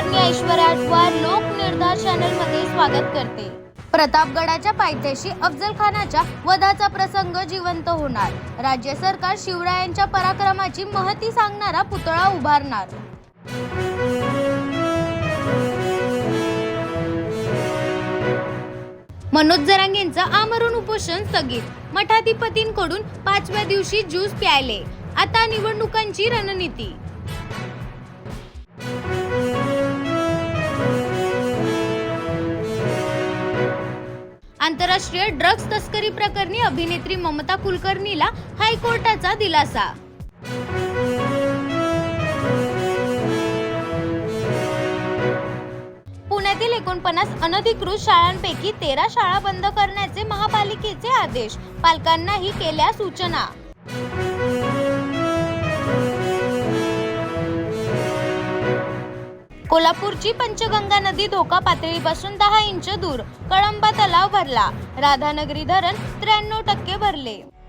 नमस्कार मी ऐश्वर्या अटवार लोक निर्धार चॅनलमध्ये स्वागत करते. प्रतापगडाच्या पायथ्याशी अफजल खानाच्या वधाचा प्रसंग जिवंत होणार. राज्य सरकार शिवरायांच्या पराक्रमाची महती सांगणारा पुतळा उभारणार. मनोज जरांगेंचं आमरण उपोषण स्थगित. मठाधिपतींकडून पाचव्या दिवशी ज्यूस प्यायले. आता निवडणुकांची रणनीती. आंतरराष्ट्रीय ड्रग्ज तस्करी प्रकरणी अभिनेत्री ममता कुलकर्णीला हायकोर्टाचा दिलासा. पुण्यातील एकोणपन्नास अनधिकृत शाळांपैकी तेरा शाळा बंद करण्याचे महापालिकेचे आदेश पालकांनाही केल्या सूचना. कोल्हापूरची पंचगंगा नदी धोका पातळीपासून दहा इंच दूर. कळंबा तलाव भरला. राधानगरी धरण त्र्याण्णव टक्के भरले.